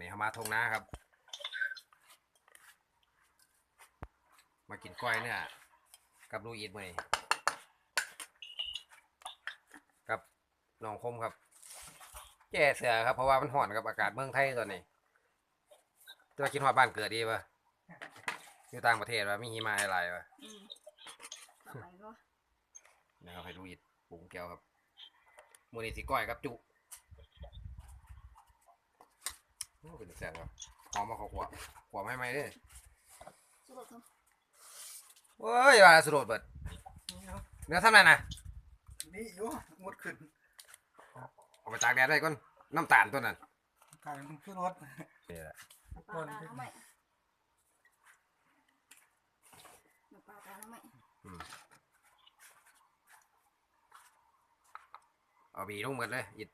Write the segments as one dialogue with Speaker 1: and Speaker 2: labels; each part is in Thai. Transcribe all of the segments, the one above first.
Speaker 1: นี้เขามาทงนาครับ มากินก้อยเนี่ยกับลูกอีดมื้อนี้กับน้องคมครับ แก่เสือครับเพราะว่ามันห่อนกับอากาศเมืองไทยตอนนี้จะมากินหอดบ้านเกิดดีปะอยู่ต่างประเทศวะมีหิมะอะไรวะ
Speaker 2: อืมต่อไปก็
Speaker 1: นะครับให้ลูกอีดปรุงแก้วครับมื้อนี้สิก้อยกับจุ โอ้เป็นแซ่บว่ะหอมมาเขาขวบขวบให้ไหมเด้อ
Speaker 2: สู้กับเขา
Speaker 1: เว้ยว่าสุดโดดเบิด
Speaker 3: นี่ครับ
Speaker 1: เนื้อทำนั่นน่ะ
Speaker 3: นี่อยู่หมดขึ้น
Speaker 1: เอาไปตากแดดได้ก่อนน้ำตาลตัวนั้น
Speaker 3: กลายเป็นขึ้นรถ
Speaker 1: นี่แหละ
Speaker 2: น้ำปลาตาน้ำใหม่น้ำปลาตาน้ำใหม่
Speaker 1: อืมเอาบีลงหมดเลยอิด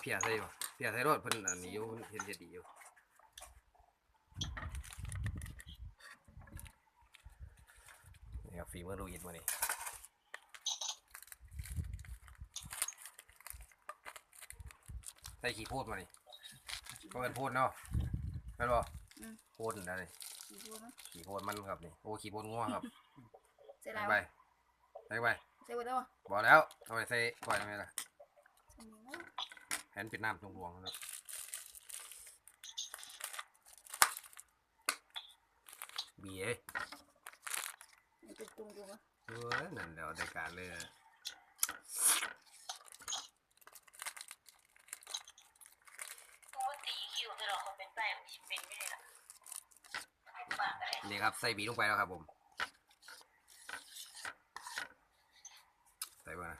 Speaker 1: เพียใส่อยู่เพียใส่รถเพิ่นอันนี้อยู่เห็นจะดีอยู่นี่ครับฝีมือลูกอิดมานี่ใส่ขี้พูดมานี่ก็เป็นพูดเนาะเป็นบ่พูดนะนี่
Speaker 2: สีบัวมั้ย
Speaker 1: ขี่โพดมันครับนี่โอ้ขี่โพดง่วงครับ
Speaker 2: เสร็จ
Speaker 1: ใส่
Speaker 2: แล้ว
Speaker 1: ไปใส่ไป
Speaker 2: เสร็จหมดแล้วอะ
Speaker 1: บอกแล้วเอาไปใส่ก่อยทำไมล่ะ
Speaker 2: ใส่หมดแล้ว
Speaker 1: แหนปิดน้ำตรงรวงครับบีเอ้ย
Speaker 2: มันเป็นตุ่มๆอะ
Speaker 1: เออนั่นเดี๋ยวได้การเลยอะ
Speaker 4: ปกติคิวที่เราเขาเป็นแป้งเป็นไม่ได้หรอปากอะไร
Speaker 1: นี่ครับใส่บีลงไปแล้วครับผมใส่ไปนะ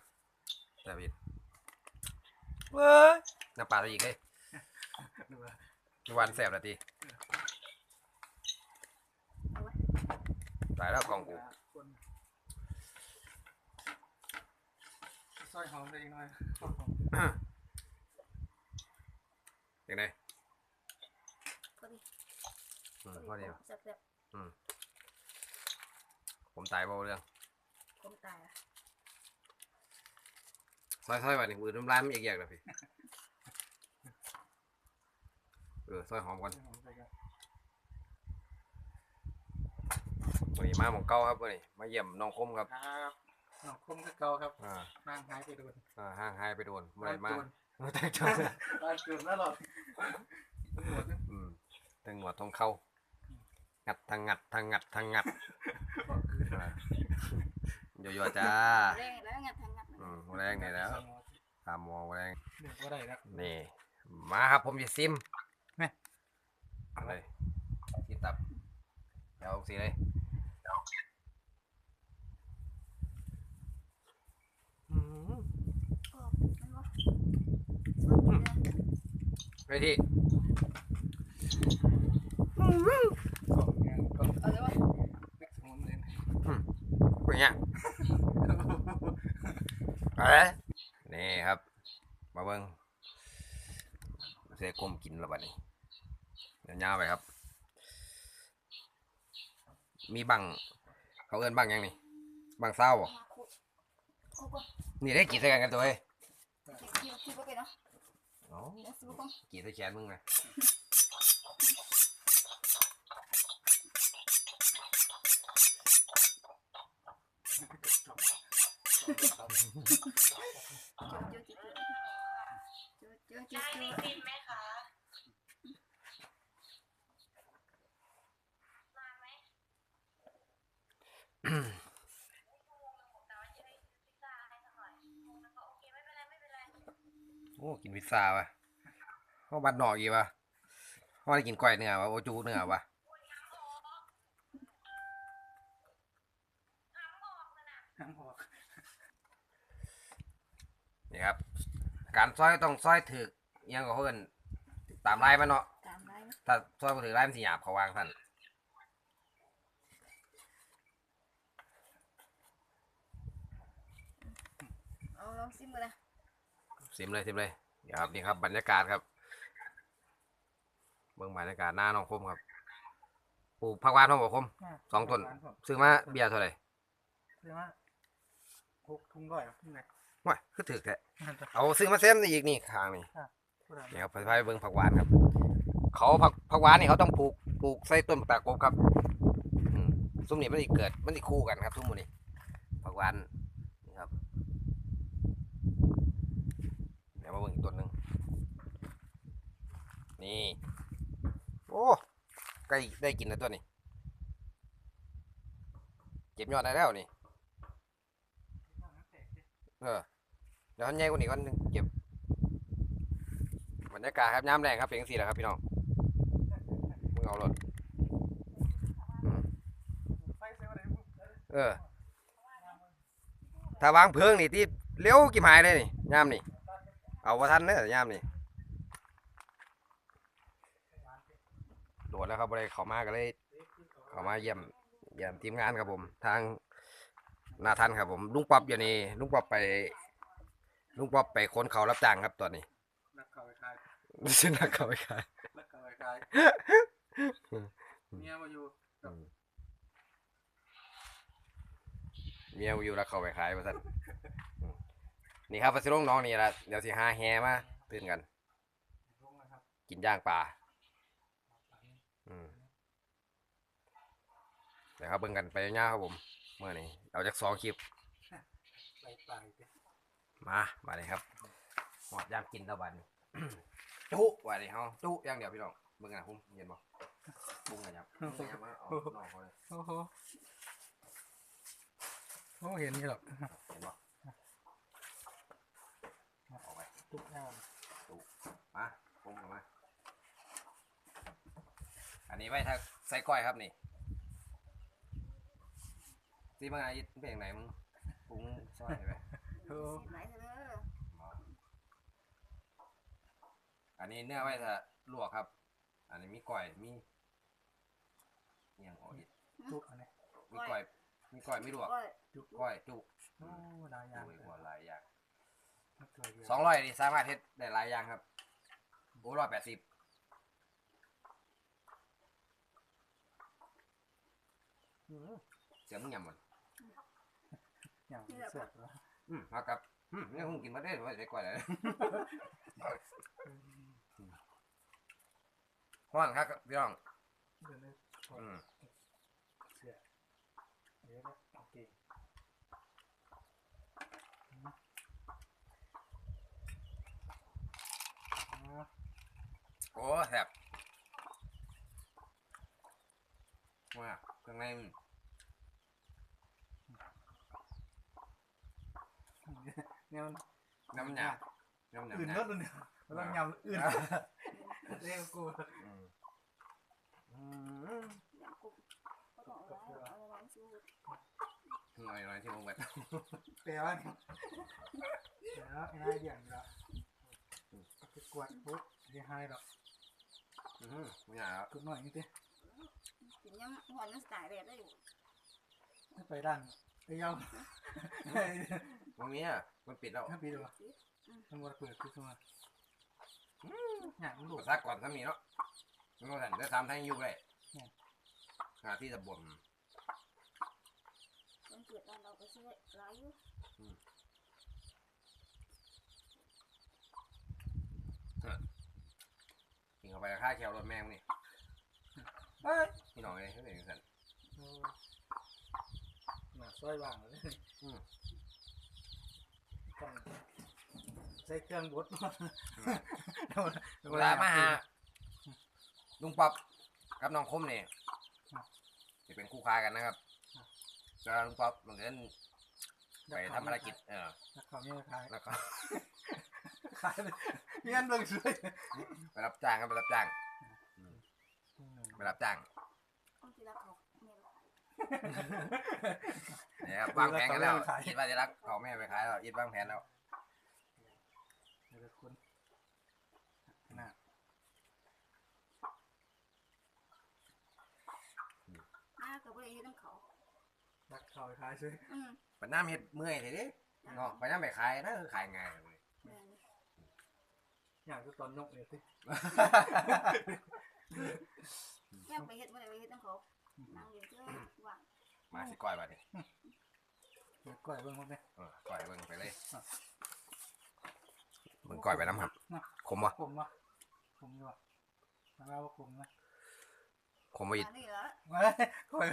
Speaker 1: ใส่บีเว้ย น้ำปลาใส่อีกเลย
Speaker 3: ดูว่า
Speaker 1: วันแสบละที
Speaker 2: เอาไว้
Speaker 1: ตายแล้วกล่องกู
Speaker 3: คนซอยหอมได้อีกหน่อยหอม
Speaker 1: ยังไง
Speaker 2: พอดี
Speaker 1: อืมพอดีว่ะ
Speaker 2: แซ่บ
Speaker 1: ผมตายเบาเรื่อง
Speaker 2: ๆผมตายอะ
Speaker 1: ซอยซอยๆวันนี้มือน้ำลายมันแยกๆเลยพี่เออซอยหอมก่อน
Speaker 3: หอมไปกัน
Speaker 1: วันนี้มาหมองเก้าครับวันนี้มาเยี่ยมน้องคมครับ
Speaker 3: ครับน้องคมคือเก่าครับ
Speaker 1: อ่า
Speaker 3: นั่งหายไปโดน
Speaker 1: อ่าห่างหายไปโดนเมื่อไรมา
Speaker 3: โดน
Speaker 1: เมื่อแต่จน
Speaker 3: บ้านเกิดแล้วหรอตำรวจ
Speaker 1: อืมทั้งหนวดทองเข้างัดทางงัดทางงัดทางงัด
Speaker 3: บอกคือ
Speaker 1: อ่ายั่วๆจ้า
Speaker 2: แรงแล้วงัดทางงัด
Speaker 1: อืมแรงนี่แล้วตามมองแรง
Speaker 3: เด็กว่าได้แล้ว
Speaker 1: นี่มาครับผมจะซิม
Speaker 3: นี่
Speaker 1: อะไรที่ตับเดี๋ยว สีเลยอืม
Speaker 2: กรอบไม่ว่สดเลย
Speaker 1: ไปที่
Speaker 3: องงานก็
Speaker 2: เอาเลยวะ
Speaker 3: เล็กสมุนเลย
Speaker 1: เป็นยังอะไรนี่ครับ มาเบิ้งเสกลมกินแล้วบัดนี้เดี๋ยวยาวไปครับ มีบังเขาเอิ้นบังยังนี่บังเศร้าบ่
Speaker 2: มาคุดคุดก่อน
Speaker 1: นี่ได้กี่ใส่กันกันตัวเฮ้ย
Speaker 2: คิวคิวคิวไปเนาะ
Speaker 1: อ๋อ
Speaker 2: เดี๋ยวซื้อก่อน
Speaker 1: กี่ใส่แขนมึงนะ
Speaker 2: จอเจอเจอเจอเจอเจอ
Speaker 4: ได้
Speaker 2: เจ
Speaker 4: มี
Speaker 2: อ
Speaker 4: ฟินไหมคะมาไหมแต่ว่าจะได้พิซซ่าให้สักหน่อยแล้วก็ โอเคไม่เป็นไรไม่เป็นไร
Speaker 1: โอ้ กินพิซซ่าว่ะเขาบัดหนอกอีกว่ะเขาได้กินก้อยเนื้อวะโอจูเนื้อวะ
Speaker 3: ทั้งหอก
Speaker 1: นี่ครับ การซอยต้องซอยถึกอิหยังก็เพิ่นตามลายมันเนาะ
Speaker 2: ตามได้ไหม
Speaker 1: ถ้าซอยบ่ถึกลายมันสิหยาบเขาวางท่าน
Speaker 2: เอา ลองซิมกันนะ
Speaker 1: ซิมเลยซิมเลยเดี๋ยวครับนี่ครับบรรยากาศครับเบิ่งบรรยากาศหน้าน้องคมครับปลูกผักหวานน้องบ่คมสองต้นซื้อมาเบียร์เท่าไหร่
Speaker 3: ใช่ไหมหกทุ่งร้อยอะทุ่งไหน
Speaker 1: ว้ายคือถึกแท้
Speaker 3: นั่นจ้ะ
Speaker 1: เอาซื้อมาเส้นอีกนี่ข้างนี่
Speaker 3: ครับผู้ใด
Speaker 1: นี่ครับพาไปเบิ่งผักหวานครับ เขาผักผักหวานนี่เขาต้องปลูกปลูกใส่ต้นตากบครับอืมซุ้มนี่มันสิเกิดมันสิคู่กันครับซุ้มหมูนี่ผักหวานนี่ครับ เดี๋ยวมาเบิ่งอีกต้นหนึ่งนี่ โอ้ใกล้ได้กินแล้วตัวนี้ เก็บยอดได้แล้วนี่ เออ เดี๋ยวท่านใหญ่กว่านี้ก่อนหนึ่งเก็บบรรยากาศครับย้ำแรงครับเป็นจังซี่แหละครับพี่น้องมึงเอารถ
Speaker 3: เอ
Speaker 1: อ ถ้าวางเพลิงนี่ที่เร็วกี่หายเลยนี่ย่ามนี่ เอาว่าทันเนอะย่ามนี่โดดแล้วครับบริเขามาก็เลย เขามาเยี่ยมเยี่ยมทีมงานครับผม ทางนาทันครับผมลุงป๊อบอยู่นี่ลุงป๊อบไปลุงป๊อบไปค้นเขารับจ้างครับตอนนี้
Speaker 3: นักข่าวไปขาย
Speaker 1: ไม่ใช่นักเขาไปขาย
Speaker 3: นักข่าวไปขายเมียมาอยู่
Speaker 1: เมียอยู่แล้วเขาไปขายมาสั่นอืม นี่ครับพัสดุน้องนี่ละเดี๋ยวสิหาแฮมาตื่นกัน
Speaker 3: ลงนะครับ
Speaker 1: กินย่างปลาอืมเดี๋ยวครับเบิ่งกันไปยาวๆครับผมเมื่อนี้เอาจากสองคลิป
Speaker 3: ไปตายไป
Speaker 1: มามาเลยครับหอดย่างกินตะวันจุว่าเลยเฮาจุอย่างเดียวพี่น้องเบิ่งกันนะผมเห็นบ่ปุ้งกันยับปุ้งกันยับมาเอาน้องเขาเลย
Speaker 3: โอ้โหโอ้เห็นนี่หรอก
Speaker 1: เห็นบ่ ออกไป
Speaker 3: ทุกอย่าง
Speaker 1: มาปุ้งกันมา อันนี้ไว้ถ้าใส่ก้อยครับนี่ซีมังอายิดเพลงไหนมึงปุ้งซอยไป
Speaker 3: โอ้
Speaker 2: ไหนเถอะ
Speaker 1: อันนี้เนื้อไว้ถ้าลวกครับ อันนี้มีก้อยมีเอียงออกอีก
Speaker 3: ทุกอันนี้
Speaker 1: มีก้อย มีก้อยมีลวก
Speaker 2: ก็
Speaker 3: ทุก
Speaker 1: ก้อยจุ
Speaker 3: โอ้หลายอย่าง
Speaker 1: โอ้ยหัวหลายอย่าง สองร้อยนี่สามารถเฮ็ดได้หลายอย่างครับโอ้ร้อยแปดสิบเสียมึงยำมัน
Speaker 3: อย่างเสียบแล้ว
Speaker 1: อืมมากับอืมนี่คงกินมาได้ไว้ใส่ก้อยเลยห้อนครับพี่น้อง
Speaker 3: เดินได้
Speaker 1: อืม
Speaker 3: เสียเดี๋ยวนะโอเค
Speaker 1: โอ้แซ่บว้าเครื่องในมัน
Speaker 3: เนี่ยมัน
Speaker 1: น้ำหยาบน้ำหยาบ
Speaker 3: อื่น
Speaker 1: หยา
Speaker 3: เลิ
Speaker 1: บ
Speaker 3: ศเลยเนี่ยมันต้องยำอื่นเรียกกู
Speaker 1: อืมอืม
Speaker 2: อย่างกุ๊กก็ต้องเอาไว้เอาไว้ชู
Speaker 1: หน่อยหน่อยที่ผมแบบ
Speaker 3: แปลว่าเนี่ยแล้วไอ้นายเดี่ยงอยู่แล้วไปกวดปุ๊บเดี๋ยวให้หรอก
Speaker 1: อืมไม่อยากครับ
Speaker 3: กดหน่อยนี่สิ
Speaker 2: กินยังหอนยังสายแบบได้อยู่
Speaker 3: ไปด้านไปยาว
Speaker 1: ตรงนี้อะมันปิดแล้ว
Speaker 3: ถ้าปีเดียวมันวัดเปิดคือสมาอยากรู้
Speaker 1: ภาษาก่อนถ้ามีเนาะมันก็สั่นได้ทำทั้งยุคเลยหาที่จะบ่น
Speaker 2: มันเกิดตอนเราไปซื้อร้ายอยู่
Speaker 1: กิน เข้าไปค่าแคลรถแม่งนี่
Speaker 3: เฮ้ย
Speaker 1: พี่น้องเลยเขาเป็นสั่น
Speaker 3: หนาซอยว่างเลยต้องใส่เครื่องบด
Speaker 1: เวลามาหาลุงป๊อบกับน้องคมนี่จะเป็นคู่ค้ากันนะครับแล้วลุงป๊อบมันเดินไปทำภารกิจเออ
Speaker 3: นักข่าวนี่ขาย
Speaker 1: แล้วก็
Speaker 3: ขายเลยเงี้ยเบิ่งสวย
Speaker 1: ไปรับจ้างครับไปรับจ้างไปรับจ้าง
Speaker 2: ต้องที่รักเขาเมียเรา
Speaker 1: เนี่ยครับวางแผนกันแล้วคิดว่าจะรักเขาแม่ไปขายแล้วยิดวางแผนแล้ว
Speaker 3: เดี๋ยวคุณน่ะ
Speaker 2: หน้ากับบริเวณน้ำเขา
Speaker 3: นักข่าวขายสวย
Speaker 2: อืม
Speaker 1: ไปน้ำเห็ดเมื่อยทีนี้เนาะไปน้ำไปขายนะคือขายง่ายเลย
Speaker 2: แม่น
Speaker 3: อยากจะตอนนกเนี่ยสิ
Speaker 2: แค่ไปเฮ็ดบริเวณน้ำเขานั่งอยู่เพื่อว่าง
Speaker 1: มาสิก้อยบัดนี้
Speaker 3: เดี๋ยวก่อยเบิ่งหมดเลย
Speaker 1: เออก้อยเบิ่งไปเลยมึงก่อยไปน้ำครับขมวะ
Speaker 3: ผมวะผมอยู่วะมาเล่าว่าผมนะ
Speaker 1: ขมมาอีก
Speaker 2: อันนี้เหรอ
Speaker 3: มาคอย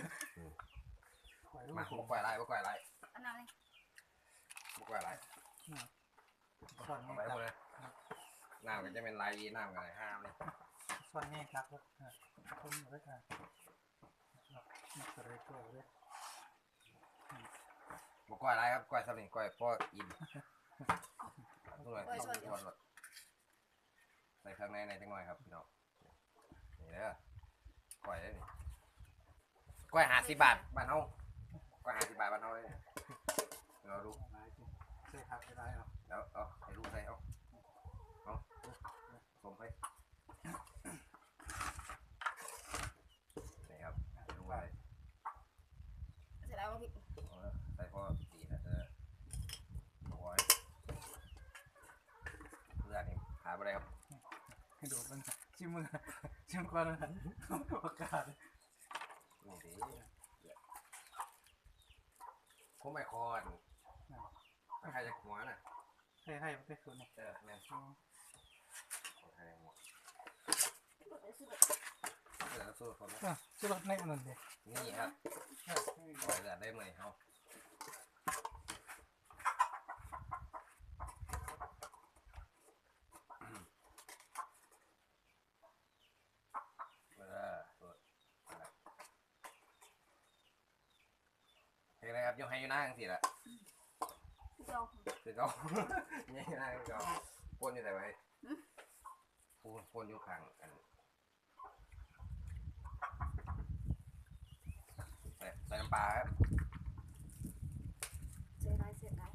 Speaker 3: คอย
Speaker 1: มา
Speaker 3: มา
Speaker 1: บ่ก่อยไรบ่ก่อยไร
Speaker 2: อันนั้นเลย
Speaker 1: บ่ก่อยไร
Speaker 3: ส่วน
Speaker 1: เอา
Speaker 3: นี้
Speaker 1: ไป
Speaker 3: ครั
Speaker 1: หม
Speaker 3: บ
Speaker 1: ดเลย น้ำก็จะเป็นไรน้ำกันเลยห้ามเลย
Speaker 3: ส่วนนี้ครับผมอยู่ด้วยกันนี่ก็เลยตัวเลย
Speaker 1: บ่ก่อยไรครับก่อยสำเร็จก่อยพ่ออิ่มทุกหน่อยทุกหน่อยใส่ข้างในในจังหน่อยครับพี่น้องนี่เด้อก่อยได้นี่ก่อยหาสิบบาทบ้านเฮาก่อยหาสิบบาทบ้านเฮาเลยเราดู
Speaker 3: มาจริงใช่ครับได้หรอก
Speaker 1: แล้วเอาให้ลูกใส่เอา ส่งไปนี่ครับลูกใส่
Speaker 2: เสร็จแล้วพี่
Speaker 1: เอาละใส่พอตีนะเออโอ้ยเพื่อนนี่หาไปได้ครับ
Speaker 3: ให้โดดมันชิมมือชิมก่อนนะโอกาส
Speaker 1: นี่ดิผมไม่คอนใครจะหัวน่ะ
Speaker 3: ให้ให้ไม่ได้ส่วนนี้
Speaker 1: เออแม่นใครหัว
Speaker 2: ซื้อ
Speaker 1: เออสู้คนนะ
Speaker 3: อะชื่อรถในอันนั้นเลย
Speaker 1: นี่ครับปล่อยเลือดได้ไหมเอาเออสุดเฮ้ยอะไรครับยกให้อยูหน้าจังสิละ
Speaker 2: พี่เจ้า
Speaker 1: คือเขา เนี่ยอยูหน้าคือเขาปนอยู่ไหนไว้ ปูนปนอยู่ข้างกันใส่ใส่น้ำปลาครับ
Speaker 2: เสร็จแล้วเสร็จแล้ว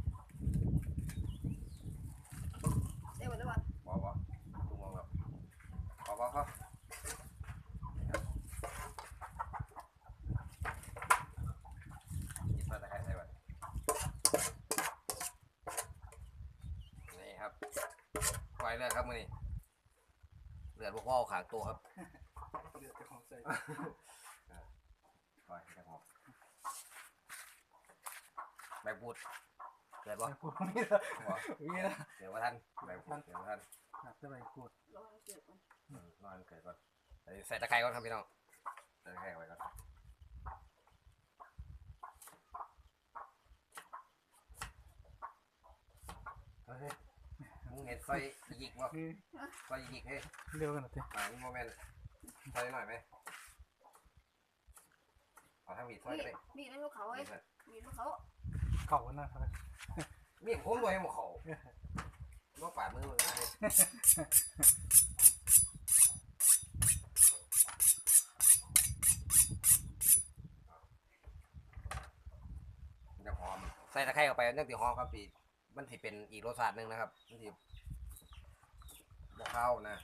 Speaker 2: เดี๋ยวเดี๋ยว
Speaker 1: บอบอตุ้มองแบบพอพอพอนี่ครับหยิบมาตะไคร้ใส่ไปนี่ครับปล่อยเลือดครับมือนี่ เลือดพวกพ่อเอาขางตัวครับ
Speaker 3: เดือดจะของใส่
Speaker 1: ปล่อยจะหอมใบพูดเลือดบ่
Speaker 3: พูดนี่ละ
Speaker 1: บ่
Speaker 3: นี่ละ
Speaker 1: เดี๋ยวว่าท่านใบพูดเดี๋ยวว่าท่าน
Speaker 3: หนักจะไปพูด
Speaker 2: รอให้เกิดก่อน
Speaker 1: อืมนอนเกิดก่อนใส่ใส่ตะไคร้ก่อนครับพี่น้องใส่ตะไคร้ไว้ก่อนเฮ้ยมึง เห็นซอยหยิกบ่
Speaker 3: นี่
Speaker 1: ซอยหยิกเฮ้ย
Speaker 3: เร็วกันหน่อยสิ
Speaker 1: มามึงโมเมนต์ซอยหน่อยไหมเอาทางมีดซอย
Speaker 2: มี
Speaker 1: ก็ได้
Speaker 2: มีในลูกเขา
Speaker 1: มี
Speaker 2: เอ้ย
Speaker 1: ดซอย
Speaker 2: มีลูกเขา
Speaker 3: เก่ากันนะครับ
Speaker 1: มีดคมด้วยหมดเขาบ่ปาดมือมึงนะเฮ้ยมันจะหอม ใส่ตะไคร้เข้าไปมันจะติหอมครับพี่มันสิเป็นอีกรสชาติหนึ่งนะครับมัน สิบ่เข้านะ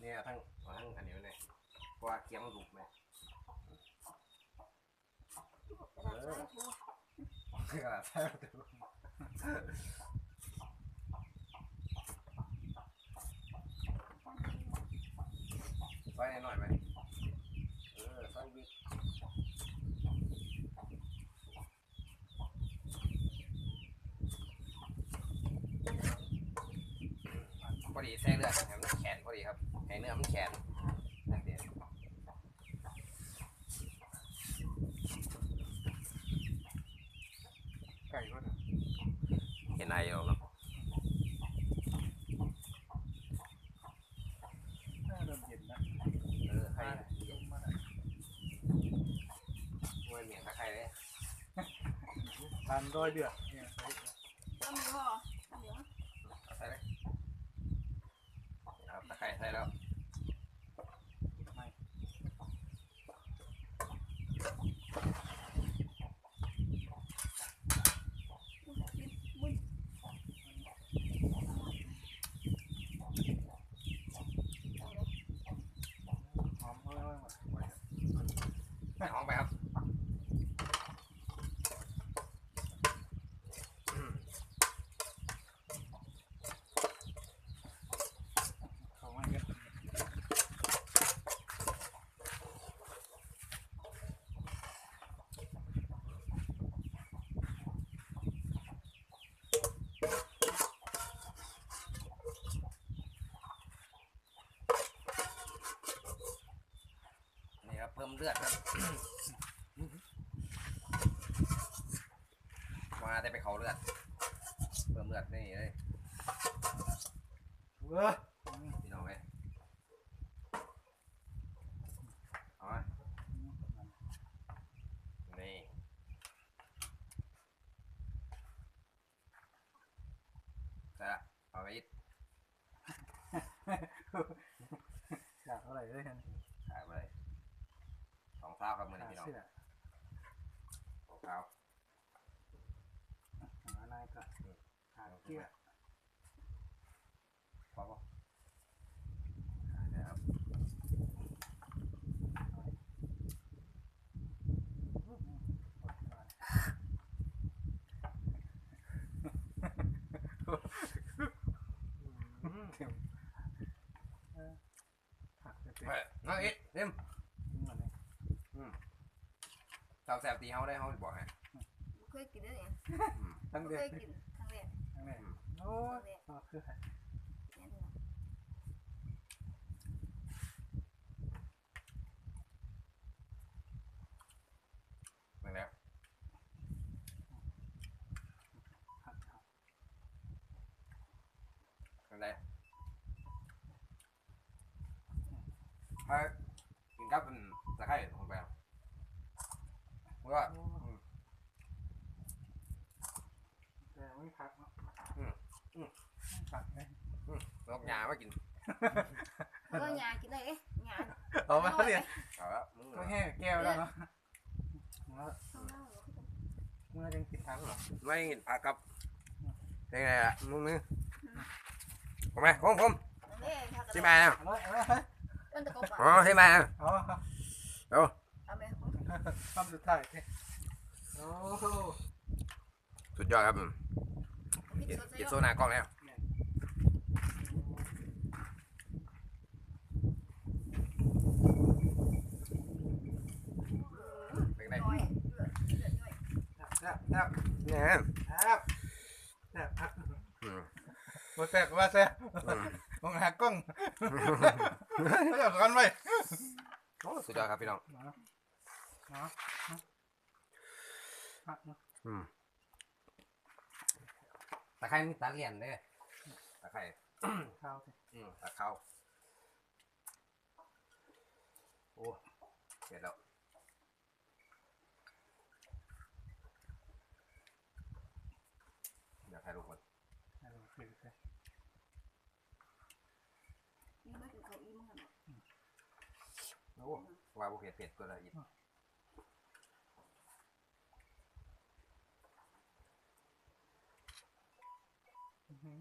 Speaker 1: เนี่ยทั้งทั้งอันนี้ไว้เลยกว่าเคียวมันดุไหม
Speaker 2: กระดาษใส่ถุง
Speaker 1: กระดาษแท้ประตูซอยหน่อยไหมเออซอยบิ๊ก พอดีแทรกเลือดให้มันแข็งพอดีครับให้เนื้อมันแข็งนั่นเดียว
Speaker 3: ไก่ก็
Speaker 1: เห็นไอเราเนาะ
Speaker 3: น่าเริ่มเย็นนะ
Speaker 1: เออใคร
Speaker 3: ลงมา
Speaker 1: มวยเหมียงตะไคร้เลย
Speaker 3: ทานร้อยเดือดเนี่ย
Speaker 2: ต้มเหรอต้มเหรอ
Speaker 1: เอาใส่เลย ครับตะไคร้ใส่แล้ว
Speaker 3: ไม่
Speaker 2: บุญ
Speaker 3: หอมเอ้ยหมด
Speaker 1: ใส่ห้องไปครับ ลือดครับ มาได้ไปเขาเลือดเพิ่มเลือดนี่เลย
Speaker 3: เว้อ
Speaker 1: พี่น้องเลยเอาไหมนี่แต่ละเอาไปอีก
Speaker 3: อยากเท่าไหร่เลยเห็น
Speaker 1: ขายไปเลยสองเท้าครับมือนี้พี่น้อง
Speaker 3: เสื้อ
Speaker 1: สองเท้า
Speaker 3: หานายก็หาเกี้ย
Speaker 1: พอปะขายได้ครับ
Speaker 3: เข็มเออผักไปเป็น
Speaker 1: เฮ้ยน้องอีกเต็ม
Speaker 3: ทิ้งมันเลย
Speaker 1: เท้าแสบตีเฮาได้เฮาสิบอกให้
Speaker 2: บ่เคยกินได้เนี่ย
Speaker 3: ทั้ง
Speaker 2: บ่
Speaker 3: เดื
Speaker 2: เค
Speaker 3: อน
Speaker 2: ยกินครั้งแรก
Speaker 3: ทั้งเดือนโอ้ยพอคือ
Speaker 2: เนี่ยนี่นะ
Speaker 1: นั่นแหละ
Speaker 3: ผักผัก
Speaker 1: นั่นแหละ มากินกับเป็นตะไคร้ลงไปเอาเพราะว่า
Speaker 3: โอ้แต่ไม่พักเนาะผักเลย
Speaker 1: นกหยามากิน
Speaker 2: เออหยากินได้เอ๊ะหยา
Speaker 3: เอามาเนี่ย
Speaker 1: เอาละมึง
Speaker 3: ก็แห้แก้วแล้วเนาะเนาะ
Speaker 2: ข้างนอกเหรอ
Speaker 3: เมื่อยังกินทั้งหรอ
Speaker 1: ไม่กินผักครับไงล่ะมึงนึงผมไหมผมผมช่
Speaker 2: โด
Speaker 1: ไหมา
Speaker 3: เอาเลย
Speaker 2: ต้นตะกบ
Speaker 1: อ๋อ
Speaker 2: อะ
Speaker 1: ใช่ไหมอะ
Speaker 3: เอา
Speaker 2: เอาไหม
Speaker 3: คำสุดท้ายโอ้โห
Speaker 1: สุดยอดครับ
Speaker 2: พริก
Speaker 1: เจ็ด
Speaker 2: สดใส่
Speaker 1: เจ็ด
Speaker 2: ย
Speaker 1: โซ
Speaker 2: อด
Speaker 1: นากล้องแล้วเป็นไง
Speaker 2: น้อยเลือดเลือดน้อย
Speaker 3: แซ่บแซ่บ
Speaker 1: เนี่ย
Speaker 3: แซ่บแซ่บผัก
Speaker 1: อืม
Speaker 3: ว่าแซ่บว่าแซ่บ
Speaker 1: อืม
Speaker 3: มองหากล้องเดี๋ยวกันไว้
Speaker 1: โอ้สุดยอดครับพี่น้อง
Speaker 3: เนาะเนาะผักเนาะ
Speaker 1: อืมตะไคร้มีตาเหรียญเด้อตะไคร้
Speaker 3: ข้าวสิ
Speaker 1: อืมตะเข้าโอ้เสร็จแล้วเดี๋ยวถ่ายรูปก่อน
Speaker 3: เอาลงไปเลย
Speaker 2: นี่ไม่กินข้าวอิ่มกัน
Speaker 1: โอ้ว่าบุ เผ็ดเผ็ดตัวละอีก
Speaker 3: อื้อหือ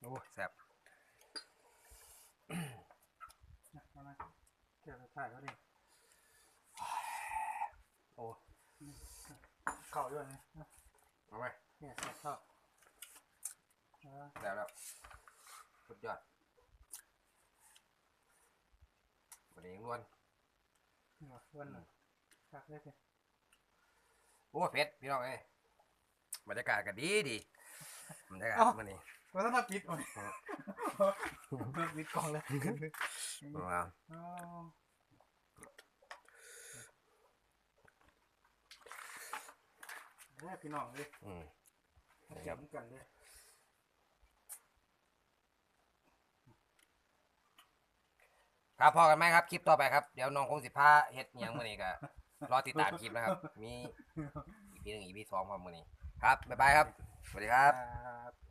Speaker 1: โอ้แซ่บ
Speaker 3: นะมามา เกี่ยวกับถ่ายก็ดิ
Speaker 1: โอ้
Speaker 3: เข่าด้วยนะ
Speaker 1: เอาไหม
Speaker 3: เนี่ยแซ่บเข้าเออ
Speaker 1: แซ่บแล้วสุดยอดวันนี้ล้วน
Speaker 3: นี่ว่ะวันหนึ่งพักได้สิ
Speaker 1: โอ้เผ็ดพี่น้องเอ้ยบรรยากาศก็ดีดีบรรยากาศมันนี่
Speaker 3: วันนั้นเราปิดโอ้ยเพิ่มปิดกล่องเลย
Speaker 1: ว้าว
Speaker 3: อ๋อเนี่ยพี่น้องเลย
Speaker 1: อืม
Speaker 3: มาเก็บกันเลย
Speaker 1: ครับพอกันไหมครับ คลิปต่อไปครับ เดี๋ยวน้องคงสิพาเฮ็ดอิหยังมื้อนี้ก็รอติดตามคลิปนะครับ มีอีพีหนึ่งอีพีสองครับมื้อนี้ ครับ บ๊ายบายครับ สวัสดีครับ
Speaker 3: ครับ